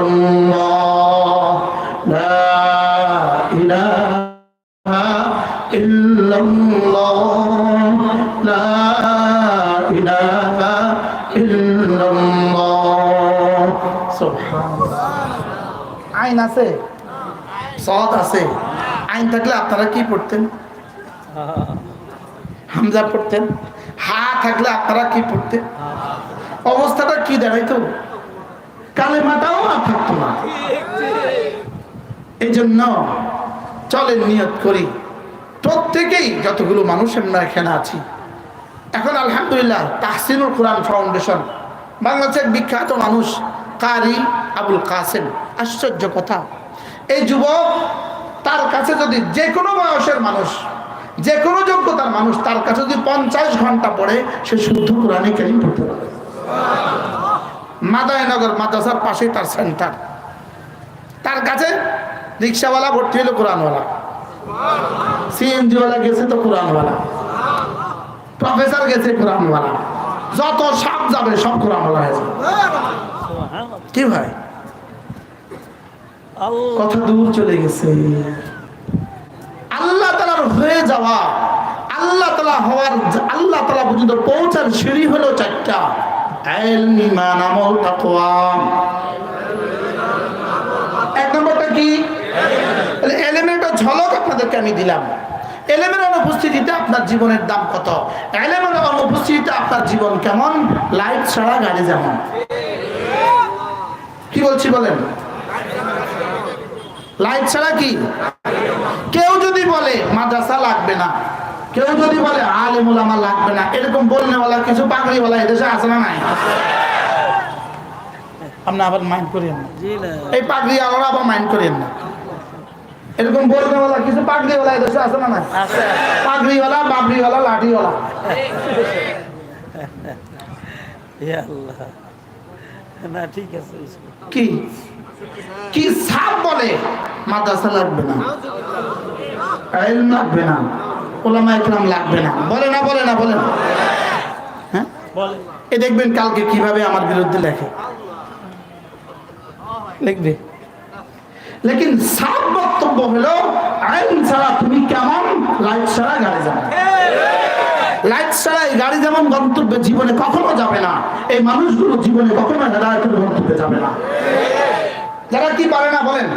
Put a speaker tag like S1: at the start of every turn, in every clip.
S1: ইল্লাল্লাহ লা ইলাহা ইল্লাল্লাহ, লা ইলাহা ইল্লাল্লাহ, সুবহানাল্লাহ। আইন আছে সদ আছে আইন থাকলে আপনারা কি পড়তেন? হামজা পড়তেন? হা থাকলে আপনারা কি পড়তেন? অবস্থাটা কি দাঁড়াইতো? কালেমাটাও আর থাকতো না। এই জন্য চলেন নিয়ত করি। প্রত্যেকেই যতগুলো মানুষ আমরা এখানে আছি। এখন আলহামদুলিল্লাহ তাহসিনুল কোরআন ফাউন্ডেশন, বাংলাদেশের বিখ্যাত মানুষ কারি আবুল কাসেম। আশ্চর্য কথা। এই যুবক তার কাছে যদি যে কোনো বয়সের মানুষ যে কোনো যোগ্যতার মানুষ তার কাছে যদি পঞ্চাশ ঘণ্টা পড়ে, সে শুদ্ধ কোরআনে কেরিম পড়তে পারে। মাদায়নগর মাদ্রাসার পাশে তার সেন্টার। তার কাছে রিক্সাওয়ালা ভর্তি হলো কোরআনওয়ালা। সিএনজিওয়ালা গেছে তো কোরআনওয়ালা। প্রফেসর গেছে কোরআনওয়ালা। যত সাপ যাবে সব কোরআনওয়ালা হয়েছে কি ভাই? কথা দূর চলে গেছে। আল্লাহ তালার হয়ে যাওয়া আল্লাহ তালা হওয়ার আল্লাহ তালা পর্যন্ত পৌঁছার সিঁড়ি হলো চারটা। এক নম্বরটা কি? এলেমের ঝলক আপনাদেরকে আমি দিলাম। এলেমের অনুপস্থিতিতে আপনার জীবনের দাম কত? এলেমের অনুপস্থিতিতে আপনার জীবন কেমন? লাইট ছাড়া গাড়ি যেমন। কি বলছি বলেন? লাইট ছাড়া কি? কেউ যদি বলে, মাদ্রাসা লাগবে না। কেউ যদি বলে আলেমুল আমার লাগবে না এরকম বলনেওয়ালা কিছু পাগড়িওয়ালা এদেশে আছে না নাই? আপনি আবার মাইন্ড করিয়েন না। এই পাগড়ি আলাদা আবার মাইন্ড করেন না। এরকম বলনেওয়ালা কিছু পাগড়িওয়ালা এদেশে আছে না নাই? পাগড়িওয়ালা বাবরিওয়ালা লাঠিওয়ালা।
S2: না ঠিক আছে
S1: কি? কি সাপ বলে? মাদ্রাসা লাগবে না। লাগবে না। ওলামা ইকরাম লাগবে না। বলে না বলে না বলে না। হ্যাঁ? এ দেখবেন কালকে কীভাবে আমার বিরুদ্ধে লেখে। লিখবে। লেকিন সাফ বক্তব্য হলো আইন ছাড়া তুমি কেমন লাইট ছাড়া গাড়ি যাবে। লাইট ছাড়া এই গাড়ি যেমন গন্তব্যে জীবনে কখনো যাবে না এই মানুষগুলো জীবনে কখনো হেদায়তের গন্তব্যে যাবে না। যারা কি পারে না বলেন?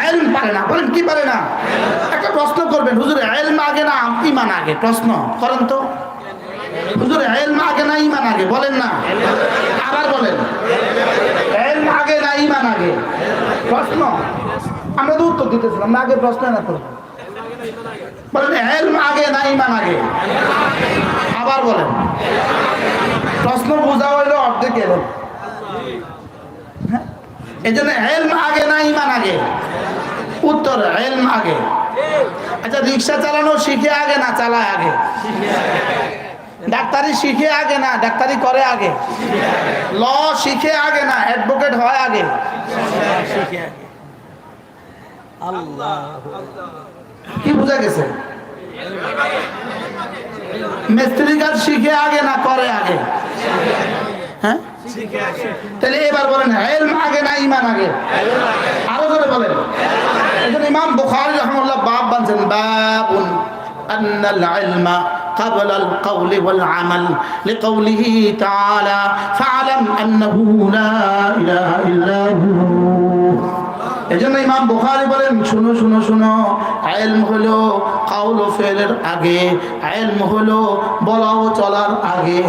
S1: আইন পারে না, বলেন কি পারে না? একটা প্রশ্ন করবেন, হুজুর আইন আগে না ইমান আগে? প্রশ্ন, করেন তো। হুজুর, এলম আগে না ইমান আগে? বলেন না। আবার বলেন। এলম আগে না ইমান আগে? প্রশ্ন, আমরা তো উত্তর দিতেছিলাম, না আগে প্রশ্ন না তো বলেন, এলম আগে না ইমান আগে? আবার বলেন। প্রশ্ন বোঝা হইল অর্ধেক এলেন এই জন্য এলম আগে না ইমান আগে? উত্তর, এলম আগে। আচ্ছা রিক্সা চালানো শিখে আগে না চালায় আগে? ডাক্তারি শিখে আগে না, ডাক্তারি করে আগে? ল শিখে আগে না অ্যাডভোকেট হয় আগে? কি বোঝা গেছে? মিস্ত্রি কাজ শিখে আগে না, করে আগে? তাহলে এবার বলেন এলম আগে না ইমান আগে আরো করে বলেন একজন ইমাম বুখারী রহমাল্লাহ বাব বানছেন বাবুন أن العلم قبل القول والعمل لقوله تعالى فاعلم أنه لا إله إلا هو এজন্য ইমাম বুখারী বলেন শুনো শুনো শুনো আইলম হলো কাউল ও ফেলের আগে আইলম হলো বলা ও চলার আগে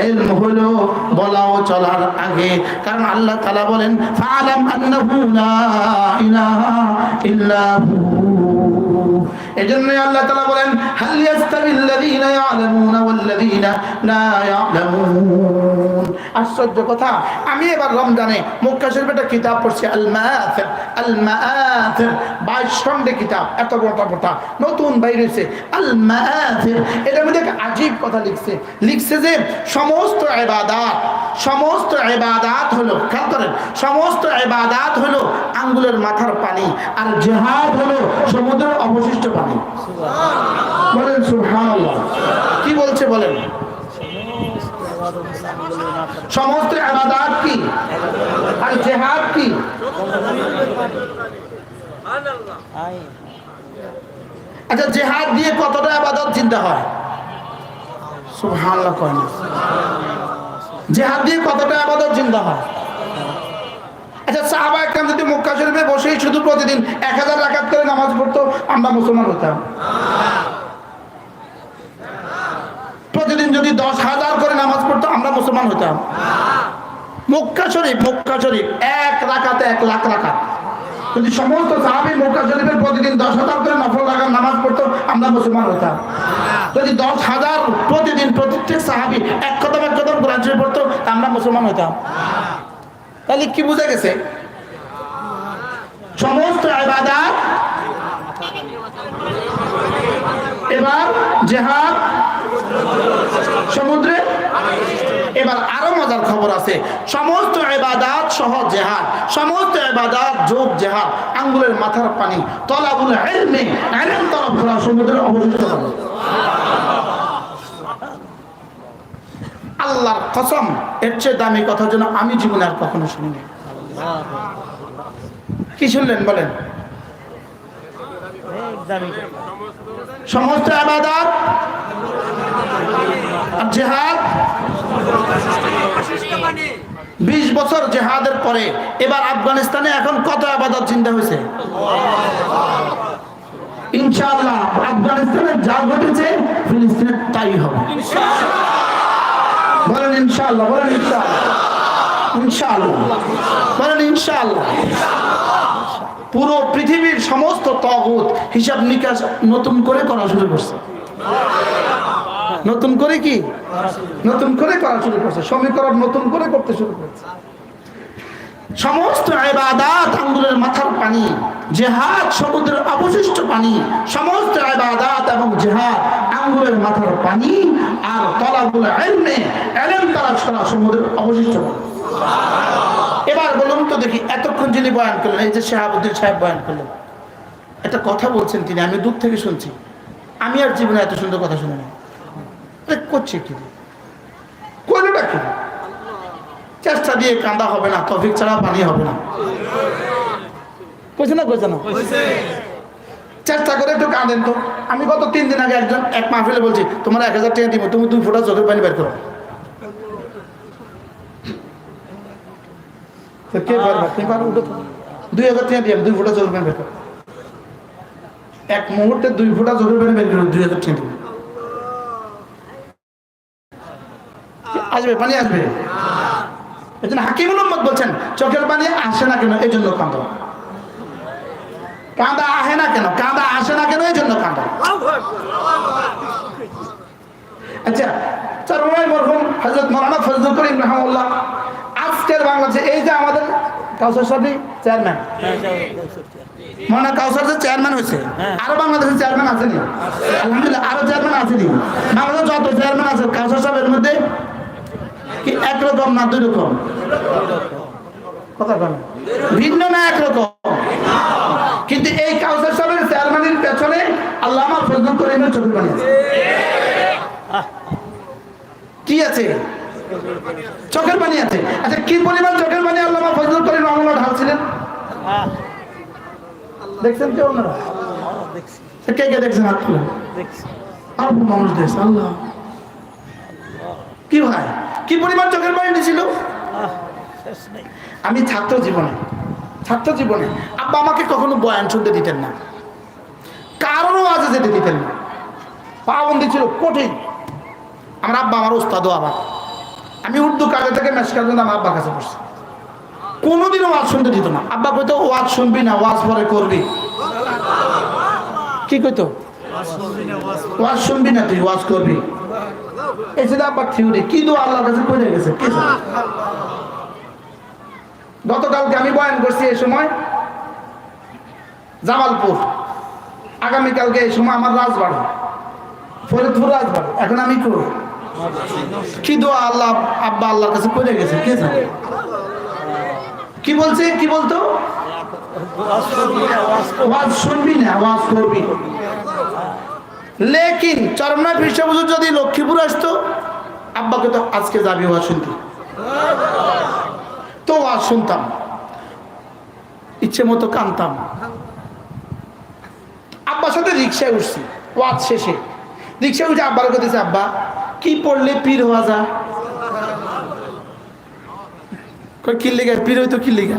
S1: ইলম হলো বলা ও চলার আগে। কারণ আল্লাহ তাআলা বলেন, ফালাম আন্নাহু লা ইলাহা ইল্লাহু। এজন্যই আল্লাহ তাআলা বলেন, হাল ইয়াস্তাবিল্লাযীনা ইয়ালামুনা ওয়াল্লাযীনা লা ইয়ালামুন। আশ্চর্য কথা। আমি এবার রমজানে মক্কা শরীফে একটা কিতাব পড়ছি আল মাআথির আল মাআথির 22 খণ্ডে কিতাব এত নতুন এটার মধ্যে একটা আজীব কথা লিখছে। লিখছে যে, সমস্ত ইবাদত সমস্ত ইবাদত হলো, খেয়াল করেন, সমস্ত ইবাদত হলো আঙ্গুলের মাথার পানি, আর জিহাদ হলো সমুদ্রের অবশিষ্ট পানি। বলেন সুবহানাল্লাহ। কি বলছে বলেন? সমস্ত আবাদাত কি? আর জেহাদ কি? আচ্ছা জেহাদ দিয়ে কতটা আবাদত চিন্তা হয়? আচ্ছা যদি বসেই শুধু প্রতিদিন এক হাজার করে নামাজ পড়তো, আমরা মুসলমান প্রতিদিন যদি দশ হাজার করে নামাজ পড়তো আমরা মুসলমান হতাম মক্কা শরীফ মক্কা শরীফ, এক রাকাতে, এক লাখ রাকাত। যদি সমস্ত সাহাবি মক্কা শরীফের প্রতিদিন দশ হাজার করে নফল রাখার নামাজ পড়তো, আমরা মুসলমান হতাম যদি দশ হাজার প্রতিদিন প্রত্যেক সাহাবি এক কদম এক কদম কোরআন শরীফ পড়তো আমরা মুসলমান হতাম তাহলে কি বুঝা গেছে? সমস্ত আবাদাত এবার জেহাদ, সমুদ্রে এবার আরও মজার খবর আছে। সমস্ত এবাদাত সহ জেহাদ, সমস্ত এবাদাত যোগ জেহাদ, আঙ্গুলের মাথার পানি তলাগুলো এলমে এলেন অবশিষ্ট আল্লাহর কসম, এর চেয়ে দামি কথা যেন আমি জীবনে আর কখনো শুনিনি। কি শুনলেন বলেন? সমস্ত আবাদাত জেহাদ। বিশ বছর জেহাদের পরে এবার আফগানিস্তানে এখন কত আবাদত চিন্তা হয়েছে? ইনশাআল্লাহ আফগানিস্তানে যা ঘটেছে ফিলিস্তিনে তাই হবে। বলেন ইনশাআল্লাহ বলেন ইনশাআল্লাহ। ইনশাআল্লাহ। বলেন ইনশাআল্লাহ। পুরো পৃথিবীর সমস্ত তগুত হিসাব নিকাশ নতুন করে করা শুরু করছে। নতুন করে কি? নতুন করে করা শুরু করছে। সমীকরণ নতুন করে করতে শুরু করছে। সমস্ত ইবাদাত আঙ্গুলের মাথার পানি, জেহাদ সমুদ্রের অবশিষ্ট পানি, সমস্ত ইবাদাত এবং জেহাদ আঙ্গুলের মাথার পানি আর তলাগুলো এলমে, এলেম তারা সমুদ্রের অবশিষ্ট পানি। এবার বলুন তো দেখি, এতক্ষণ যিনি বয়ান করলেন, এই যে শাহাবুদ্দিন সাহেব বয়ান করলেন, একটা কথা বলছেন তিনি, আমি দূর থেকে শুনছি। আমি আর জীবনে এত সুন্দর কথা শুনে না করছে কি? কি? চেষ্টা দিয়ে কান্দা হবে না, তফিক ছাড়া পানি হবে না। কইছে না কইছে না? চেষ্টা করে একটু কাঁদেন তো। আমি গত তিন দিন আগে একজন এক মাহফিলে বলছি, তোমার এক হাজার টাকা দিব, তুমি দুই ফোটা চোখের পানি বের করো। তো কে পারবা? তো। দুই হাজার টাকা দিয়ে দুই ফোটা চোখের পানি বের এক মুহূর্তে দুই ফোটা চোখের পানি বের করো দুই হাজার টাকা আসবে পানি আসবে? এই জন্য হাকিমুল উম্মত বলছেন চোখের পানি আসে না কেন? এই জন্য কাঁদো। কাঁদা আসে না কেন? কাঁদা আসে না কেন? এই জন্য কাঁদা। আচ্ছা মরহুম হজরত মৌলানা ফজলুল করিম রহমুল্লাহ আজকের বাংলাদেশে এই যে আমাদের কাউসার সাহেব চেয়ারম্যান মনে কাউসার যে চেয়ারম্যান হয়েছে
S2: হ্যাঁ।
S1: আরও বাংলাদেশের চেয়ারম্যান আসেনি। আলহামদুলিল্লাহ আরও চেয়ারম্যান আসেনি। বাংলাদেশ যত চেয়ারম্যান আছে কাউসার সাহেবের মধ্যে কি একরকম না দুই রকম কথা বলেন। ভিন্ন না একরকম? কিন্তু এই কাউসার সাহেবের চেয়ারম্যানের পেছনে আল্লাহ আমার ফজল করিমের পানি আছে কি আছে? চোখের পানি আছে। আচ্ছা কি পরিমাণ চোখের পানি আল্লাহ আমার ফজল করিম ঢালছিলেন? দেখছেন কেউ কে কে দেখছেন হাত
S2: দেখছি
S1: আর মানুষ দেখছে, আল্লাহ। কি ভাই? কি পরিমাণ চোখের পানি ছিল আমি ছাত্র জীবনে ছাত্র জীবনে। আব্বা আমাকে কখনো বয়ান শুনতে দিতেন না। কারণও আজে যেতে দিতেন না। পাবন্দি ছিল কঠিন। আমার আব্বা, আমার উস্তাদও আবার আমি উর্দু কাজে থেকে মেসকাজ আমার আব্বার কাছে বসছি কোনোদিনও ওয়াজ শুনতে দিত না। আব্বা কইতো, ওয়াজ শুনবি না, ওয়াজ পরে করবি। কি কইতো? ওয়াজ শুনবি না তুই, ওয়াজ করবি। এই ছিল আব্বার থিওরি কি দু আল্লাহর কাছে কইরে গেছে? গতকালকে আমি বয়ান করছি এই সময়, জামালপুর। আগামীকালকে এই সময় আমার রাজবাড়ি, ফরিদপুর রাজবাড়ি। এখন আমি করব কি দোয়া আল্লাহ আব্বা আল্লাহর কাছে করে গেছে? কে জানে? কি বলছে? কি বলতো?
S2: ওয়াজ করবি না, ওয়াজ করবি।
S1: ওয়াজ শুনবি না ওয়াজ করবি। লেকিন চরমনায় পৃষ্ঠপুজুর যদি লক্ষ্মীপুর আসতো আব্বা আব্বাকে তো আজকে যাবি ওয়াজ শুনতে। তো ওয়াজ শুনতাম। ইচ্ছে মতো কানতাম। আব্বার সাথে রিক্সায় উঠছি ওয়াজ শেষে। রিক্সায় উঠে আব্বার কথা আব্বা কি পড়লে পীর হওয়া যায়? কি লেগা, পীর হইতো কি লেগা?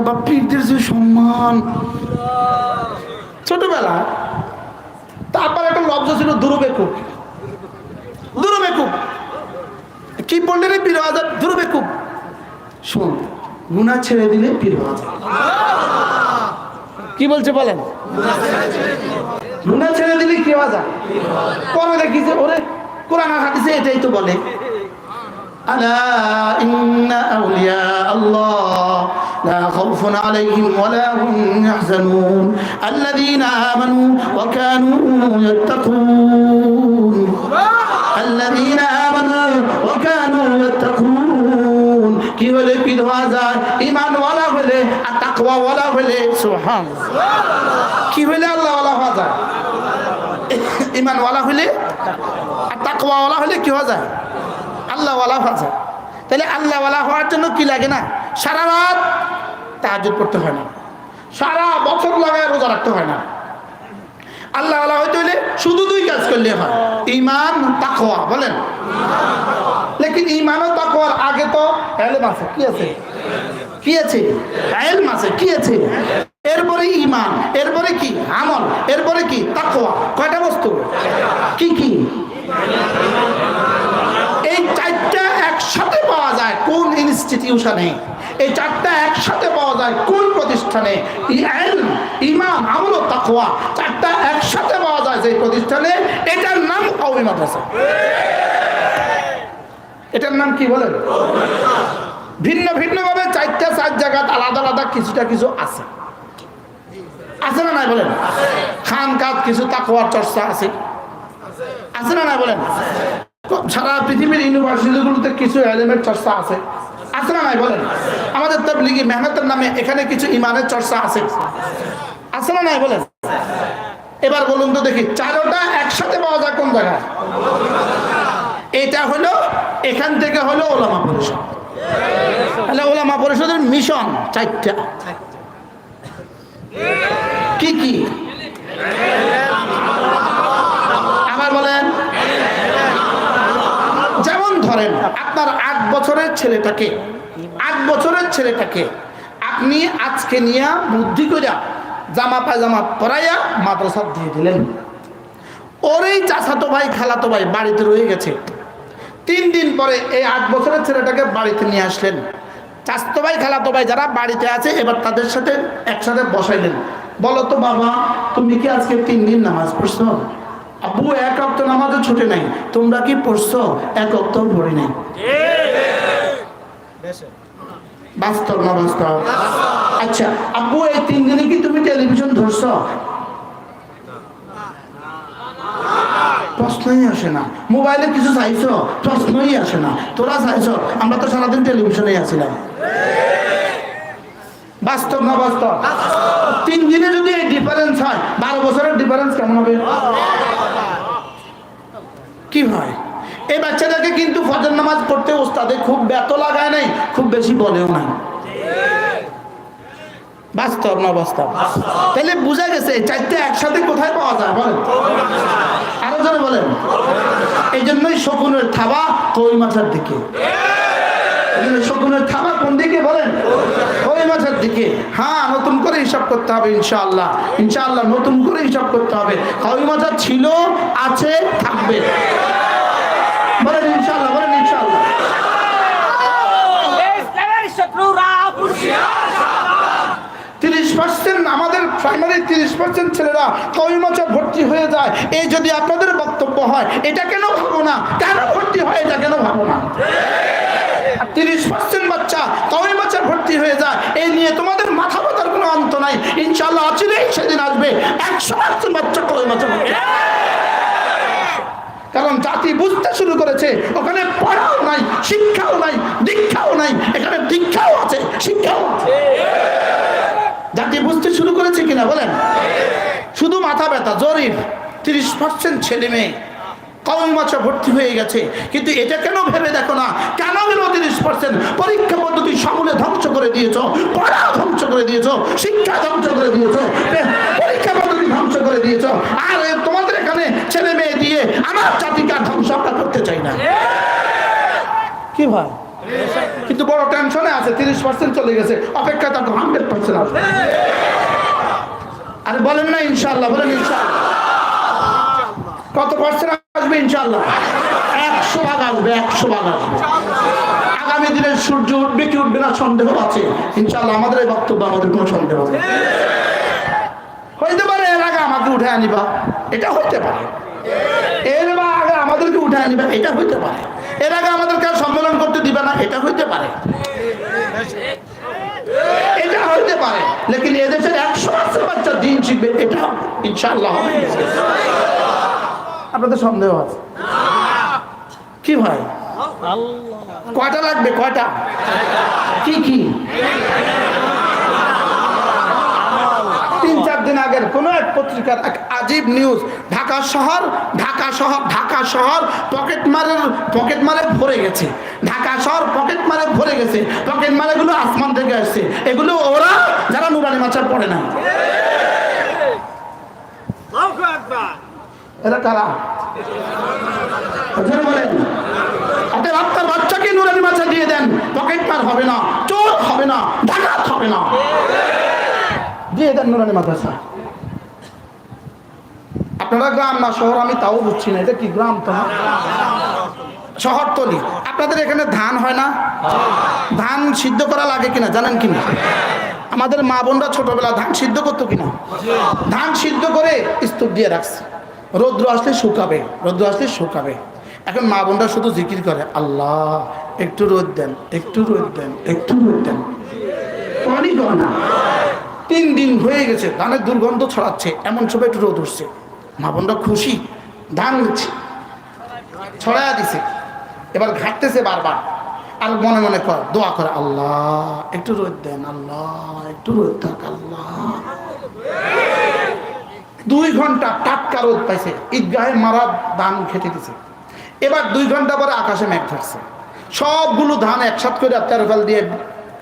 S1: আব্বা পীরদের যে সম্মান। ছোটবেলা তা আব্বার একটা লব্জ ছিল দুরুবেকুব দুরুবেকুব কি পড়লে রে পীর হওয়া যায়? দুরুবেকুব শোন গুণা ছেড়ে দিলে পীর হওয়া যায়। কি বলছে বলেন? গুণা ছেড়ে দিলে কি হওয়া যায়? পরে দেখি যে, ওরে কোরআন আর হাদিসে এটাই তো বলে ألا إن أولياء الله لا خوف عليهم ولا هم يحزنون الذين آمنوا وكانوا يتقون الذين آمنوا وكانوا يتقون কি হলে পীর হওয়া যায় ইমান ওয়ালা হলে আর তাকওয়া ওয়ালা হলে সুবহান কি হলে আল্লাহ ওয়ালা হওয়া যায় ইমান ওয়ালা হলে আর তাকওয়া ওয়ালা হলে কি হওয়া যায়? আল্লাহ ওয়ালা হওয়া যায়। তাহলে আল্লাহওয়ালা হওয়ার জন্য কি লাগে না? সারা রাত তাহাজুদ পড়তে হয় না। সারা বছর লাগায় রোজা রাখতে হয় না। আল্লাহ আল্লাহ হইতে হলে শুধু দুই কাজ করলে হয়। ইমান তাকওয়া, বলেন। লেকিন ইমান ও তাকওয়ার আগে তো এলেম আছে। কি আছে? কি আছে? এলম আছে। কি আছে? এরপরে ইমান এরপরে কি? আমল, এরপরে কি? তাকওয়া। কয়টা বস্তু? কি কি? এই চারটা একসাথে পাওয়া যায়। কোন ইনস্টিটিউশনে এই চারটা একসাথে পাওয়া যায় কোন প্রতিষ্ঠানে? ইমান, আমল ও তাকওয়া। চারটা একসাথে পাওয়া যায় যে প্রতিষ্ঠানে। এটার নাম কওমি মাদ্রাসা। এটার নাম কি বলেন? ভিন্ন ভিন্ন ভাবে চারটা চার জায়গা আলাদা আলাদা কিছুটা কিছু আছে। আছে না নাই বলেন? খান কাজ কিছু তাকওয়ার চর্চা আছে। আছে না নাই বলেন? সারা পৃথিবীর ইউনিভার্সিটিগুলোতে কিছু এলিমেন্ট চর্চা আছে। আছে না নাই, বলেন। আমাদের তবলিগি মেহনতের নামে এখানে কিছু ইমানের চর্চা আছে। আছে না নাই, বলেন। এবার বলুন তো দেখি, চারোটা একসাথে পাওয়া যায় কোন জায়গায়? এটা হলো, এখান থেকে হলো ওলামা পরিষদ। তাহলে ওলামা পরিষদের মিশন চারটা। কি কি? আবার বলেন, যেমন ধরেন, আপনার বছরের ছেলেটাকে, আট বছরের ছেলেটাকে আপনি আজকে নিয়ে বুদ্ধি করিয়া জামা পায়জামা পরাইয়া মাদ্রাসা দিয়ে দিলেন। ওরই চাচাতো ভাই, খালাতো ভাই বাড়িতে রয়ে গেছে। তিন দিন পরে এই আট বছরের ছেলেটাকে বাড়িতে নিয়ে আসলেন। চাচাতো ভাই, খালাতো ভাই যারা বাড়িতে আছে, এবার তাদের সাথে একসাথে বসাইলেন। বলো তো বাবা, তুমি কি আজকে তিন দিন নামাজ পড়ছো? আব্বু এক অক্ত নামাজও ছুটে নাই। তোমরা কি পড়ছো? এক অক্ত পড়ি নাই। বাস্তব না বাস্তব? আচ্ছা আব্বু এই তিন দিনে কি তুমি টেলিভিশন ধরছো? প্রশ্নই আসে না। মোবাইলে কিছু চাইছো? প্রশ্নই আসে না। তোরা চাইছো, আমরা তো সারাদিন টেলিভিশনে আছিলাম। বাস্তব তিন দিনে যদি ডিফারেন্স হয়, বারো বছরের ডিফারেন্স কেমন হবে? কি হয় এই বাচ্চাটাকে কিন্তু ফজর নামাজ পড়তে ওস্তাদে খুব ব্যত লাগায় নাই, খুব বেশি বলেও নাই। বাস্তব না বাস্তব? তাহলে বুঝা গেছে চারটে একসাথে কোথায় পাওয়া যায়, বলেন। আরও জনে বলেন। এই জন্যই শকুনের থাবা কই মাথার দিকে। শকুনের থাবা কোন দিকে বলেন? দিকে। হ্যাঁ নতুন করে হিসাব করতে হবে ইনশাআল্লাহ। ইনশাআল্লাহ নতুন করে হিসাব করতে হবে। মাছের ছিল আছে থাকবে। বলেন ইনশাআল্লাহ বলেন ইনশাআল্লাহ।
S2: ইসলামের
S1: তিরিশ পার্সেন্ট আমাদের প্রাইমারি তিরিশ পার্সেন্ট ছেলেরা কবি মাচা ভর্তি হয়ে যায়? এই যদি আপনাদের বক্তব্য হয় এটা কেন ভাবো না? কেন ভর্তি হয় এটা কেন ভাবো না? তিরিশ পার্সেন্ট বাচ্চা কবি মাচা ভর্তি হয়ে যায়। এই নিয়ে তোমাদের মাথা ব্যথার কোনো অন্ত নাই। ইনশাল্লাহ আচিলেই সেদিন আসবে। একশো পার্সেন্ট বাচ্চা মাচা ভর্তি কারণ জাতি বুঝতে শুরু করেছে, ওখানে পড়াও নাই, শিক্ষাও নাই, দীক্ষাও নাই, এখানে দীক্ষাও আছে, শিক্ষাও আছে। জাতি বুঝতে শুরু করেছে কিনা বলেন? শুধু মাথা ব্যথা জরিফ তিরিশ পার্সেন্ট ছেলে মেয়ে। মাছা ভর্তি হয়ে গেছে। কিন্তু এটা কেন ভেবে দেখো না? কেন তিরিশ পার্সেন্ট পরীক্ষা পদ্ধতি সমূলে ধ্বংস করে দিয়েছ পড়া ধ্বংস করে দিয়েছ শিক্ষা ধ্বংস করে দিয়েছ পরীক্ষা পদ্ধতি ধ্বংস করে দিয়েছ। আর তোমাদের এখানে ছেলে মেয়ে দিয়ে আমার জাতিকে ধ্বংস আমরা করতে চাই না। কি ভাই? কিন্তু বড় টেনশনে আছে তিরিশ পার্সেন্ট চলে গেছে অপেক্ষা তার হান্ড্রেড পার্সেন্ট আসবে। আরে বলেন না ইনশাল্লাহ বলেন ইনশাল্লাহ কত পার্সেন্ট আসবে ইনশাল্লাহ একশো ভাগ আসবে, একশো ভাগ আসবে। আগামী দিনে সূর্য উঠবে কি উঠবে না সন্দেহ আছে। ইনশাল্লাহ আমাদের এই বক্তব্য আমাদের কোনো সন্দেহ নেই। হইতে পারে এর আগে আমাকে উঠে আনিবা, এটা হইতে পারে। এর বা আগে আমাদেরকে উঠে আনিবা, এটা হইতে পারে। এর আগে আমাদেরকে সম্মেলন করতে দিবে না, এটা হইতে পারে। এটা হইতে পারে, লেকিন এদেশের একশো পার্সেন্ট বাচ্চা দিন শিখবে, এটা ইনশাল্লাহ হবে। আপনাদের সন্দেহ আছে। কি ভাই? কয়টা লাগবে? কয়টা? কি কি? তিন, চার দিন আগের কোন এক পত্রিকার এক আজীব নিউজ ঢাকা শহর ঢাকা শহর ঢাকা শহর পকেট মারের পকেট মারে ভরে গেছে। ঢাকা শহর পকেট মারে ভরে গেছে। পকেট মারেগুলো আসমান থেকে আসছে। এগুলো ওরা, যারা নুরানি মাচার পড়ে না। এরা কারা? বাচ্চাকে নুরানি দিয়ে দেন হবে না, চোর হবে না হবে না। দিয়ে নুরানি আপনারা গ্রাম না শহর, আমি তাও বুঝছি না, এটা কি গ্রাম তো? শহরতলি। আপনাদের এখানে ধান হয় না? ধান সিদ্ধ করা লাগে কিনা, জানেন কিনা? আমাদের মা বোনরা ছোটবেলা ধান সিদ্ধ করতো কিনা? ধান সিদ্ধ করে স্তূপ দিয়ে রাখছে। রৌদ্র আসলে শুকাবে, রৌদ্র আসলে শুকাবে। এখন মা বোনরা শুধু জিকির করে, আল্লাহ, একটু রোদ দেন, একটু রোদ দেন, একটু রোদ দেন। পানি না। তিন দিন হয়ে গেছে, ধানের দুর্গন্ধ ছড়াচ্ছে, এমন সময় একটু রোদ উঠছে। মা বোনরা খুশি, ধান ছড়ায়া দিছে, এবার ঘাটতেছে বারবার। আর মনে মনে কর, দোয়া করে, আল্লাহ, একটু রোদ দেন, আল্লাহ, একটু রোদ থাক, আল্লাহ। দুই ঘণ্টা টাটকা রোদ পাইছে, ঈদগাহে মারা ধান খেতে দিছে। এবার দুই ঘণ্টা পরে আকাশে মেঘ থাকছে সবগুলো ধান একসাথ করে তেরোফাল দিয়ে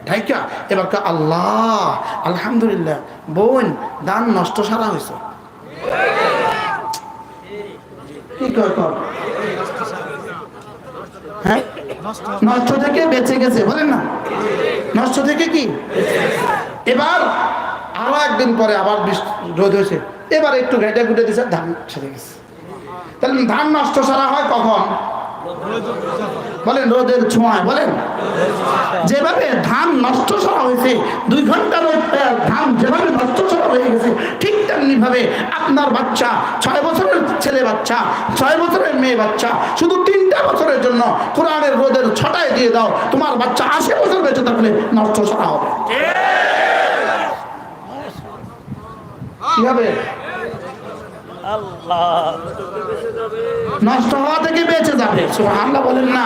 S1: ঢাইকা। এবার আল্লাহ, আলহামদুলিল্লাহ, বোন, ধান নষ্ট সারা হয়েছে। হ্যাঁ? নষ্ট থেকে বেঁচে গেছে, বলেন না। নষ্ট থেকে কি? এবার আরও একদিন পরে আবার রোদ হয়েছে। এবার একটু ঘেটে ঘুটে দিছে, ধান ছেড়ে গেছে। তাহলে ধান নষ্ট সারা হয় কখন? বলেন, রোদের ছোঁয়ায়, বলেন। যেভাবে ধান নষ্ট করা হয়েছে, দুই ঘণ্টার ধান যেভাবে নষ্ট করা হয়ে গেছে, ঠিক তেমনি ভাবে আপনার বাচ্চা, ছয় বছরের ছেলে বাচ্চা, ছয় বছরের মেয়ে বাচ্চা, শুধু তিনটা বছরের জন্য কোরআনের রোদের ছটায় দিয়ে দাও, তোমার বাচ্চা আশি বছর বেঁচে থাকলে নষ্ট করা হবে। কি হবে? নষ্ট হওয়া থেকে বেঁচে যাবে। আল্লাহ বলেন না।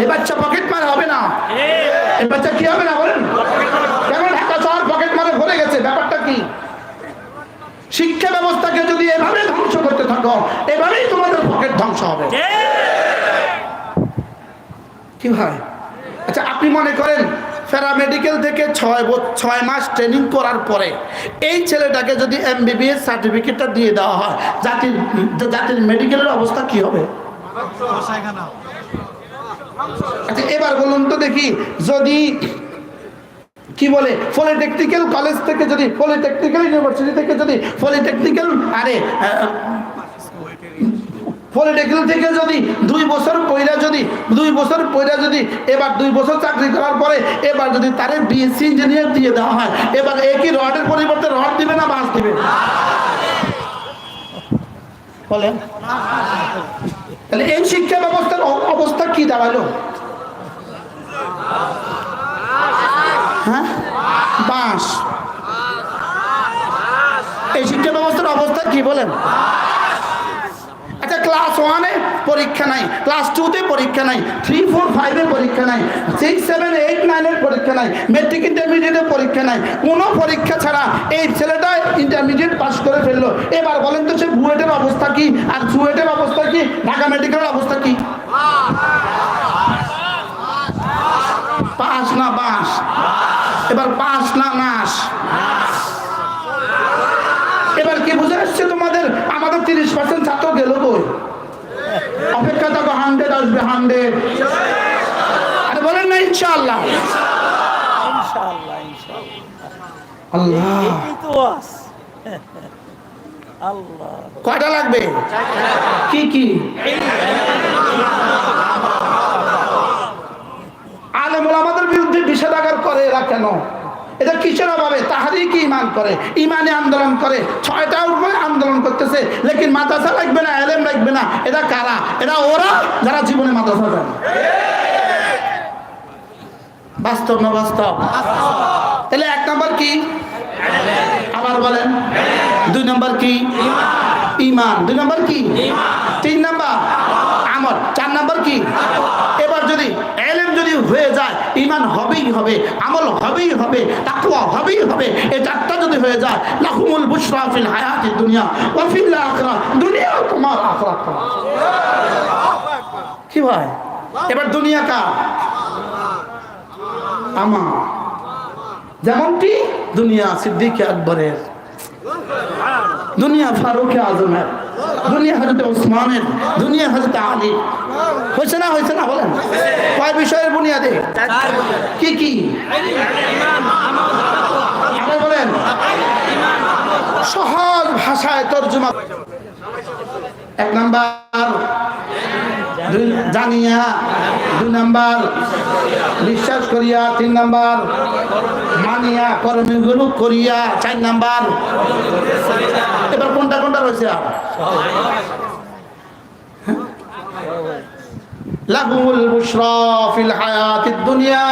S1: এই বাচ্চা পকেট মার হবে না। এই বাচ্চা কি হবে না বলেন? কেন ঢাকা শহর পকেট মারে ভরে গেছে? ব্যাপারটা কি? শিক্ষা ব্যবস্থাকে যদি এভাবে ধ্বংস করতে থাকো এভাবেই তোমাদের পকেট ধ্বংস হবে। কি হয় আচ্ছা আপনি মনে করেন প্যারামেডিক্যাল থেকে ছয় ছয় মাস ট্রেনিং করার পরে এই ছেলেটাকে যদি এমবিবিএস সার্টিফিকেটটা দিয়ে দেওয়া হয়, জাতির জাতির মেডিকেলের অবস্থা কি হবে? আচ্ছা এবার বলুন তো দেখি, যদি কি বলে, পলিটেকনিক্যাল কলেজ থেকে যদি, পলিটেকনিক্যাল ইউনিভার্সিটি থেকে যদি, পলিটেকনিক্যাল, আরে পলিটেকনিক থেকে যদি দুই বছর পয়লা যদি, দুই বছর পয়লা যদি, এবার দুই বছর চাকরি করার পরে এবার যদি তারে বিএসসি ইঞ্জিনিয়ার দিয়ে দেওয়া হয়, এবার একই রডের পরিবর্তে রড দিবে না বাস দিবে? বলেন। তাহলে এই শিক্ষা ব্যবস্থার অবস্থা কি দাঁড়াল? হ্যাঁ? বাঁশ এই শিক্ষা ব্যবস্থার অবস্থা কি বলেন? ক্লাস ওয়ানে পরীক্ষা নাই ক্লাস টুতে পরীক্ষা নাই থ্রি ফোর ফাইভে পরীক্ষা নাই সিক্স সেভেন এইট নাইনের পরীক্ষা নাই মেট্রিক ইন্টারমিডিয়েটের পরীক্ষা নাই, কোনো পরীক্ষা ছাড়া এই ছেলেটা ইন্টারমিডিয়েট পাস করে ফেলল। এবার বলেন তো সে বুয়েটের অবস্থা কি, আর চুয়েটের অবস্থা কি, ঢাকা মেডিকেলের অবস্থা কি? পাস না বাস এবার পাস না নাস এবার কি বুঝে আসছে তোমাদের আমাদের তিরিশ পার্সেন্ট ছাত্র গেল কই অপেক্ষা থাকো হান্ড্রেড আসবে হান্ড্রেড আরে বলেন না ইনশাআল্লাহ।
S2: আস আল্লাহ।
S1: কয়টা লাগবে? কি কি? আলেমুল আমাদের বিরুদ্ধে নিষেধাজ্ঞা করে এরা কেন? এটা কিসের অভাবে? তাহারই কি ইমান করে? ইমানে আন্দোলন করে। ছয়টা উপরে আন্দোলন করতেছে। লেকিন মাদ্রাসা লাগবে না, এলেম লাগবে না। এটা কারা? এটা ওরা যারা জীবনে মাদ্রাসা যায় বাস্তব না বাস্তব? তাহলে এক নম্বর কি? আবার বলেন। দুই নম্বর কি? ইমান দুই নম্বর কি? তিন নম্বর? আমল। চার নম্বর কি? এবার যদি এলেম যদি হয়ে যায় ইমান হবেই হবে, আমল হবেই হবে তাকুয়া হবেই হবে, এই চারটা যদি হয়ে যায়, লাহুমুল বুশরা ফিল হায়াতি দুনিয়া ওয়া ফিল আখিরাহ দুনিয়া তোমার তোমার। কি ভাই? এবার দুনিয়া কা আমার। যেমনটি দুনিয়া সিদ্দিক আকবরের। দুনিয়া ফারুক আজমের। দুনিয়া হজরত ওসমানের দুনিয়া হজরত আলী হয়েছে না হয়েছে না, বলেন। কয় বিষয়ের বুনিয়াদে? কি কি? বলেন। সহজ ভাষায় তর্জমা এক নাম্বার জানিয়া, দুই নাম্বার, বিশ্বাস করিয়া, তিন নাম্বার, মানিয়া করিয়া, চার নাম্বার। এবার কোনটা কোনটা রয়েছে লাহুল বুশরা হায়াতিদ দুনিয়া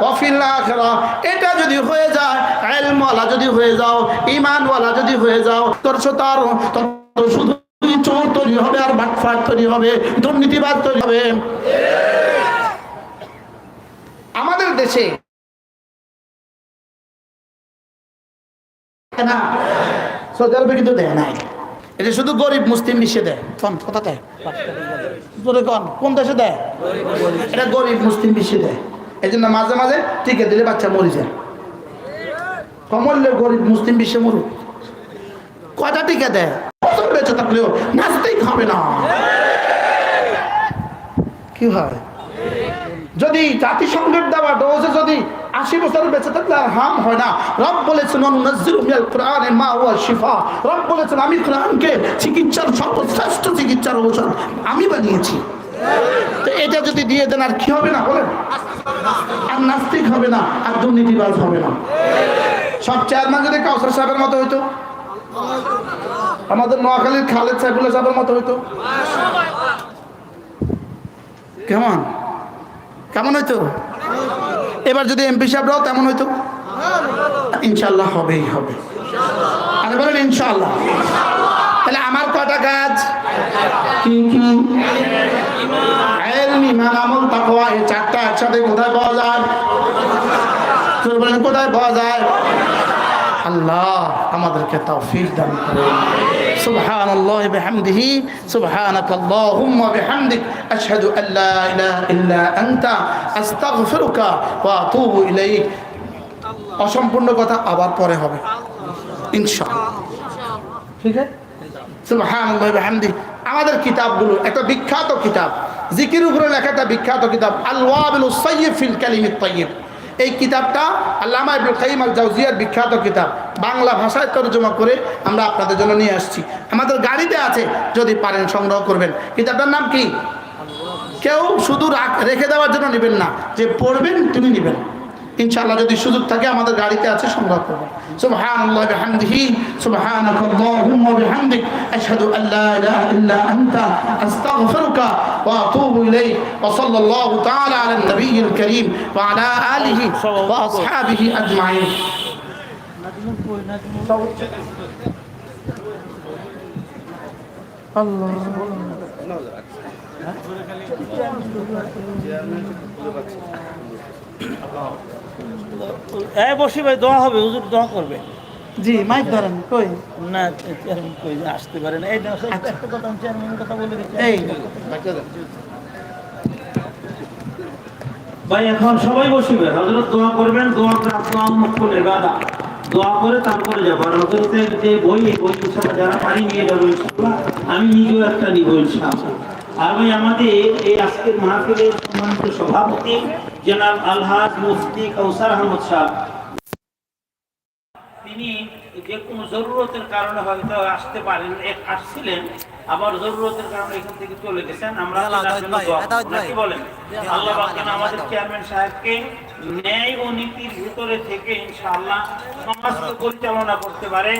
S1: ওয়া ফিল আখিরাহ এটা যদি হয়ে যায়, ইলমওয়ালা যদি হয়ে যাও, ঈমানওয়ালা যদি হয়ে যাও, তোর তার, তোর শুধু চোর তৈরি হবে, আর বাটফাট তৈরি হবে দুর্নীতিবাদ তৈরি হবে। আমাদের দেশে গরিব মুসলিম দেয়। কন দেশে এটা দিলে বাচ্চা যায়। গরিব বিশ্বে মরুক। কয়টা টিকে দেয়? বছর বেঁচে থাকলেও নাচতেই খাবে না। কি হয়? যদি জাতিসংঘের দেওয়া ডোজে যদি আশি বছর বেঁচে থাকলে আর হাম হয় না। রব বলেছেন মা শিফা। রব বলেছেন আমি কোরআনকে চিকিৎসার সর্বশ্রেষ্ঠ চিকিৎসার ঔষধ আমি বানিয়েছি। তো এটা যদি দিয়ে দেন আর কি হবে না বলেন? আর নাস্তিক হবে না আর দুর্নীতিবাজ হবে না। সব চেয়ারম্যান যদি কাউসার সাহেবের মতো হইতো? আমাদের নোয়াখালীর খালেদ সাহেবুল্লাহ সাহেবের মতো হইতো। কেমন? কেমন হইতো? এবার যদি এমপি সাহেবরাও তেমন হইতো? ইনশাল্লাহ হবেই হবে। আরে বলেন ইনশাল্লাহ তাহলে আমার কটা কাজ? কি কি? ইলম, ঈমান, আমল তাকওয়া এই চারটা একসাথে কোথায় পাওয়া যায়? কোথায় পাওয়া যায়? আল্লাহ আমাদেরকে তৌফিক দান করে سبحان الله بحمده سبحانك اللهم وبحمدك أشهد أن لا إله إلا أنت أستغفرك وأتوب إليك অসম্পূর্ণ কথা আবার পরে হবে ইনশাআল্লাহ ঠিক আছে সুবহানাল্লাহি বিহামদি আমাদের কিতাবগুলো একটা বিখ্যাত কিতাব জিকির উপরে লেখা একটা বিখ্যাত কিতাব আল ওয়াবিল সাইয়্যিব ফিল কালিমিত তাইয়্যিব এই কিতাবটা আল্লামা ইবুল খাইম আল জাওজিয়ার বিখ্যাত কিতাব। বাংলা ভাষায় তরজমা করে আমরা আপনাদের জন্য নিয়ে আসছি। আমাদের গাড়িতে আছে, যদি পারেন সংগ্রহ করবেন। কিতাবটার নাম কি? কেউ শুধু রেখে দেওয়ার জন্য নেবেন না, যে পড়বেন তিনি নেবেন। ইনশাআল্লাহ যদি সুযোগ থাকে আমাদের গাড়িতে আছে, সংগ্রহ করবেন। সুবহানাল্লাহ বিহামদিহি সুবহানাকাল্লাহুম্মা বিহামদিক আশহাদু আল লা ইলাহা ইল্লা আনতা আস্তাগফিরুকা ওয়া আতুবু ইলাইক ওয়া সাল্লাল্লাহু তাআলা আলা নবিয়্যিল কারীম ওয়া আলা আলিহি ওয়া আসহাবিহি আজমাইন
S2: নাজমুল বসি ভাই দোয়া হবে হুজুর দোয়া করবে।
S1: জি মাইক ধরেন কই?
S2: না চেয়ারম্যান কই আসতে পারে না এই একটা একটা কথা আমি কথা বলে দিচ্ছি।
S1: এই।
S2: ভাই এখন সবাই বসিবে। হজরত দোয়া করবেন দোয়া করে আপনার দোয়া করে তারপরে যাব। আর হজরতের যে বই এই বই ইনশাল্লাহ যারা পারি নিয়ে যাব ইনশাল্লাহ আমি নিজেও একটা নিব ইনশাল্লাহ ভাই আমাদের এই আজকের মাহফিলের সম্মানিত সভাপতি জনাব আলহাজ মুফতি কৌসার আহমদ তিনি যে কোনো জরুরতের কারণে হয়তো আসতে পারেন এক আসছিলেন আবার জরুরতের কারণে এখান থেকে চলে গেছেন। আমরা। নাকি বলেন? আল্লাহ আমাদের চেয়ারম্যান সাহেবকে ন্যায় ও নীতির ভিতরে থেকে ইনশাআল্লাহ সমাজকে পরিচালনা করতে পারে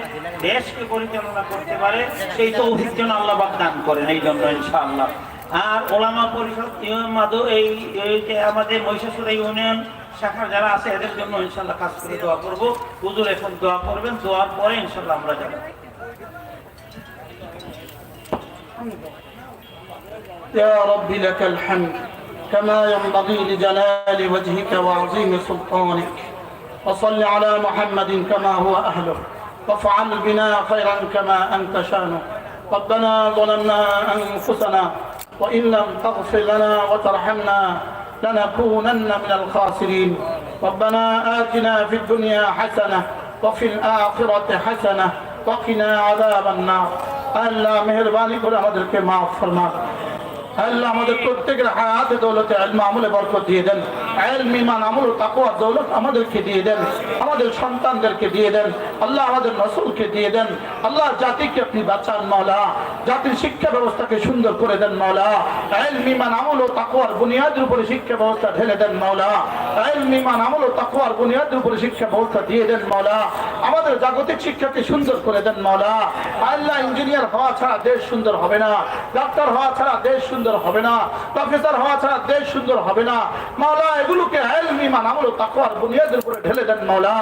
S2: দেশকে পরিচালনা করতে পারে সেই যেন আল্লাহ দান করেন এই জন্য ইনশাআল্লাহ। আর ওলামা পরিষদ এই আমাদের মহিষাসুর ইউনিয়ন শাখার যারা আছে এদের জন্য ইনশাল্লাহ কাজ করে দোয়া করব হুজুর এখন দোয়া করবেন দোয়ার পরে ইনশাল্লাহ আমরা যাবো
S1: يا رب لك الحمد كما ينبغي لجلال وجهك وعظيم سلطانك وصل على محمد كما هو أهله وافعل بنا خيرا كما أنت شانه ربنا ظلمنا أنفسنا وإن لم تغفر لنا وترحمنا لنكونن من الخاسرين ربنا آتنا في الدنيا حسنة وفي الآخرة حسنة وقنا عذاب النار আল্লাহ মেহরবানি করে আমাদেরকে মাফ ফরমা আল্লাহ আমাদের প্রত্যেকের হায়াতে দৌলতে আলম আমলে বরকত দিয়ে দেন। আলম ইমান আমল তাকুয়া দৌলত আমাদেরকে দিয়ে দেন। আমাদের সন্তানদেরকে দিয়ে দেন। আল্লাহ আমাদের নসলকে দিয়ে দেন। আল্লাহ জাতিকে আপনি বাঁচান, মাওলা। জাতির শিক্ষা ব্যবস্থাকে সুন্দর করে দেন, মাওলা। আলম ইমান আমল ও তাকুয়ার বুনিয়াদের উপরে শিক্ষা ব্যবস্থা ঢেলে দেন, মাওলা। আলম ইমান আমল ও তাকুয়ার বুনিয়াদের উপরে শিক্ষা ব্যবস্থা দিয়ে দেন, মাওলা। আমাদের জাগতিক শিক্ষাকে সুন্দর করে দেন, মাওলা। আল্লাহ ইঞ্জিনিয়ার হওয়া ছাড়া দেশ সুন্দর হবে না। ডাক্তার হওয়া ছাড়া দেশ সুন্দর হবে না। প্রফেসর হওয়া ছাড়া দেশ সুন্দর হবে না। মাওলা, এগুলোকে বুনিয়াদের উপরে ঢেলে দেন মাওলা।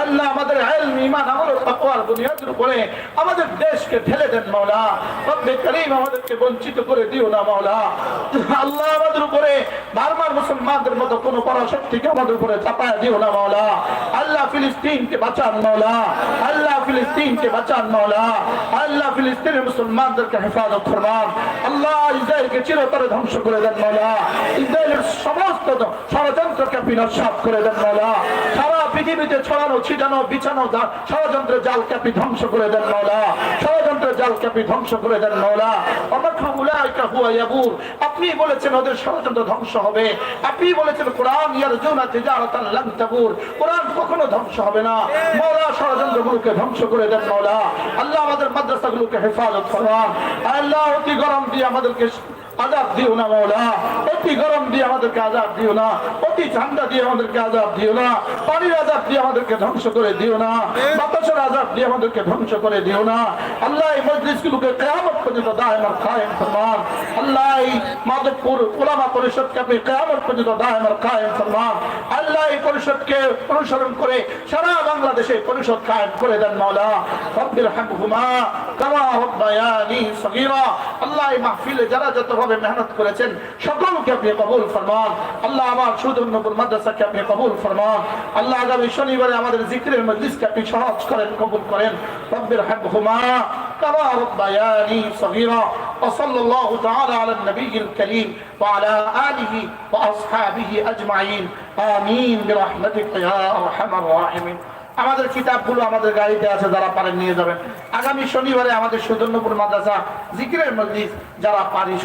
S1: আল্লাহ আমাদের আমল বুনিয়াদের উপরে আমাদের দেশকে ঢেলে দেন মাওলা। রব্বে করিম আমাদেরকে বঞ্চিত করে দিও না মাওলা। আল্লাহ আমাদের উপরে বারবার মুসলমানদের মতো পরাশক্তিকে আমাদের উপরে চাপায় দিও না মাওলা। আল্লাহ ফিলিস্তিনকে বাঁচান মাওলা। আল্লাহ ফিলিস্তিনকে বাঁচান মাওলা। আল্লাহ ফিলিস্তিনের মুসলমানদেরকে হেফাজত ফরমান। আল্লাহ ইসরায়েলকে চিরতরে ধ্বংস করে দেন মাওলা। ইসরায়েলের সমস্ত ষড়যন্ত্রকে নস্বাত করে দেন মাওলা। সারা পৃথিবীতে ছড়ানো, ছিটানো, বিছানো জা- ষড়যন্ত্রের জালকে আপনি ধ্বংস করে দেন মাওলা ষড়যন্ত্রের জালকে আপনি ধ্বংস করে দেন ইয়াবুর। আপনি বলেছেন ওদের ষড়যন্ত্র ধ্বংস হবে। আপনি বলেছেন কোরআন ইয়ার জোনা তিজারাতান লান তাবুর। কোরআন কখনো ধ্বংস হবে না। মাওলা ষড়যন্ত্রগুলোকে ধ্বংস করে দেন মাওলা আল্লাহ আমাদের মাদ্রাসাগুলোকে হেফাজত ফরমান। আল্লাহ অতি গরম দিয়ে আমাদেরকে আজাব দিও না মাওলা অতি গরম দিয়ে আমাদেরকে আজাব দিও না। অতি ঠান্ডা দিয়ে আমাদেরকে আজাব দিও না। পানির আজাব দিয়ে আমাদেরকে ধ্বংস করে দিও না। বাতাসের আজাব দিয়ে আমাদেরকে ধ্বংস করে দিও না। আল্লাহ এই মজলিসগুলোকে কেয়ামত পর্যন্ত দায়মার কায়েম ফরমান। আল্লাহ এই মাধবপুর ওলামা পরিষদকে আপনি কেয়ামত পর্যন্ত দায়মার কায়েম ফরমান। আল্লাহ এই পরিষদকে অনুসরণ করে সারা বাংলাদেশে পরিষদ কায়েম করে দেন মাওলা রব্বির হামহুমা কামা রব্বায়ানি সগীরা। আল্লাহ এই মাহফিলে যারা যতভাবে মেহনত করেছেন সকলকে আপনি কবুল ফরমান আল্লাহ আমার সুদর্ণপুর মাদ্রাসাকে আপনি কবুল ফরমান আল্লাহ আগামী শনিবারে আমাদের জিকিরের মজলিসকে আপনি সহজ করেন কবুল করেন রব্বির হামহুমা কামা রব্বায়ানি সগীরা وصلى الله تعالى على النبي الكريم وعلى آله وأصحابه أجمعين آمين برحمتك يا أرحم الراحمين আমাদের কিতাবগুলো আমাদের গাড়িতে আছে যারা পারেন নিয়ে যাবেন আগামী শনিবারে আমাদের সুদর্ণপুর মাদ্রাসা জিকিরের মজলিস যারা পারি